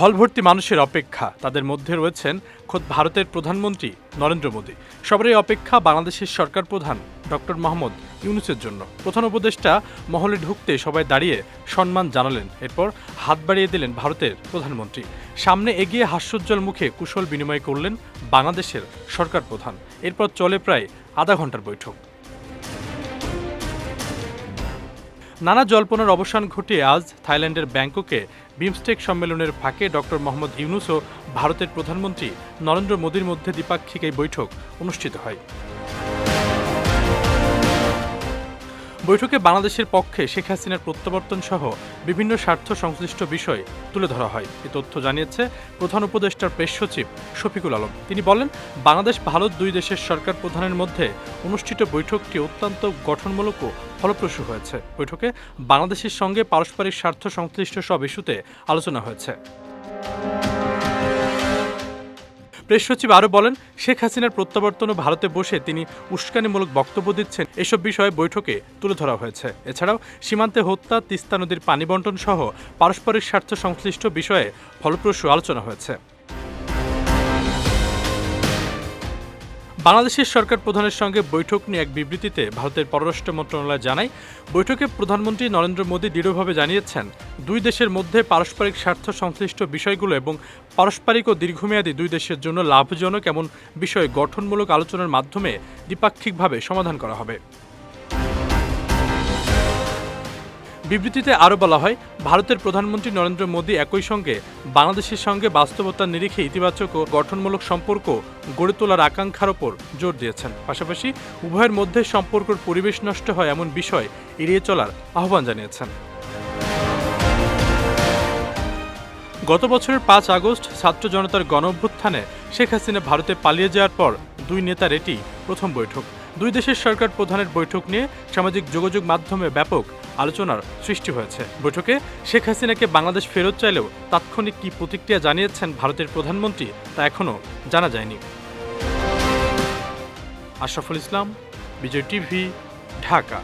হল ভর্তি মানুষের অপেক্ষা। তাদের মধ্যে রয়েছেন খোদ ভারতের প্রধানমন্ত্রী নরেন্দ্র মোদী। সবারই অপেক্ষা বাংলাদেশের সরকার প্রধান ডক্টর মোহাম্মদ ইউনুসের জন্য। প্রধান উপদেষ্টা মহলে ঢুকতে সবাই দাঁড়িয়ে সম্মান জানালেন। এরপর হাত বাড়িয়ে দিলেন ভারতের প্রধানমন্ত্রী। সামনে এগিয়ে হাস্যোজ্জ্বল মুখে কুশল বিনিময় করলেন বাংলাদেশের সরকার প্রধান। এরপর চলে প্রায় আধা ঘণ্টার বৈঠক। নানা জল্পনার অবসান ঘটিয়ে আজ থাইল্যান্ডের ব্যাংককে বিমস্টেক সম্মেলনের ফাঁকে ডক্টর মোহাম্মদ ইউনুস ও ভারতের প্রধানমন্ত্রী নরেন্দ্র মোদীর মধ্যে দ্বিপাক্ষিক এই বৈঠক অনুষ্ঠিত হয়। বৈঠকে বাংলাদেশের পক্ষে শেখ হাসিনার প্রত্যাবর্তন সহ বিভিন্ন স্বার্থ সংশ্লিষ্ট বিষয় তুলে ধরা হয়। এ তথ্য জানিয়েছে প্রধান উপদেষ্টার প্রেস সচিব শফিকুল আলম। তিনি বলেন, বাংলাদেশ, ভারত দুই দেশের সরকার প্রধানের মধ্যে অনুষ্ঠিত বৈঠকটি অত্যন্ত গঠনমূলক ও ফলপ্রসূ হয়েছে। বৈঠকে বাংলাদেশের সঙ্গে পারস্পরিক স্বার্থ সংশ্লিষ্ট সব ইস্যুতে আলোচনা হয়েছে। প্রেস সচিব আরও বলেন, শেখ হাসিনার প্রত্যাবর্তন ও ভারতে বসে তিনি উস্কানিমূলক বক্তব্য দিচ্ছেন। এসব বিষয়ে বৈঠকে তুলে ধরা হয়েছে। এছাড়াও সীমান্তে হত্যা, তিস্তা নদীর পানি বন্টন সহ পারস্পরিক স্বার্থ সংশ্লিষ্ট বিষয়ে ফলপ্রসূ আলোচনা হয়েছে। বাংলাদেশের সরকার প্রধানের সঙ্গে বৈঠক নিয়ে এক বিবৃতিতে ভারতের পররাষ্ট্র মন্ত্রণালয় জানায়, বৈঠকে প্রধানমন্ত্রী নরেন্দ্র মোদী দৃঢ়ভাবে জানিয়েছেন, দুই দেশের মধ্যে পারস্পরিক স্বার্থ সংশ্লিষ্ট বিষয়গুলো এবং পারস্পরিক ও দীর্ঘমেয়াদী দুই দেশের জন্য লাভজনক এমন বিষয়ে গঠনমূলক আলোচনার মাধ্যমে দ্বিপাক্ষিকভাবে সমাধান করা হবে। বিবৃতিতে আরও বলা হয়, ভারতের প্রধানমন্ত্রী নরেন্দ্র মোদী একই সঙ্গে বাংলাদেশের সঙ্গে বাস্তবতার নিরিখে ইতিবাচক ও গঠনমূলক সম্পর্ক গড়ে তোলার আকাঙ্ক্ষার ওপর জোর দিয়েছেন। পাশাপাশি উভয়ের মধ্যে সম্পর্কের পরিবেশ নষ্ট হয় এমন বিষয় এড়িয়ে চলার আহ্বান জানিয়েছেন। গত বছরের পাঁচ আগস্ট ছাত্র জনতার গণ অভ্যুত্থানে শেখ হাসিনা ভারতে পালিয়ে যাওয়ার পর দুই নেতার এটি প্রথম বৈঠক। দুই দেশের সরকার প্রধানের বৈঠক নিয়ে সামাজিক যোগাযোগ মাধ্যমে ব্যাপক আলোচনার সৃষ্টি হয়েছে। বৈঠকে শেখ হাসিনাকে বাংলাদেশ ফেরত চাইলেও তাৎক্ষণিক কি প্রতিক্রিয়া জানিয়েছেন ভারতের প্রধানমন্ত্রী তা এখনও জানা যায়নি। আশরাফুল ইসলাম, বিজয় টিভি, ঢাকা।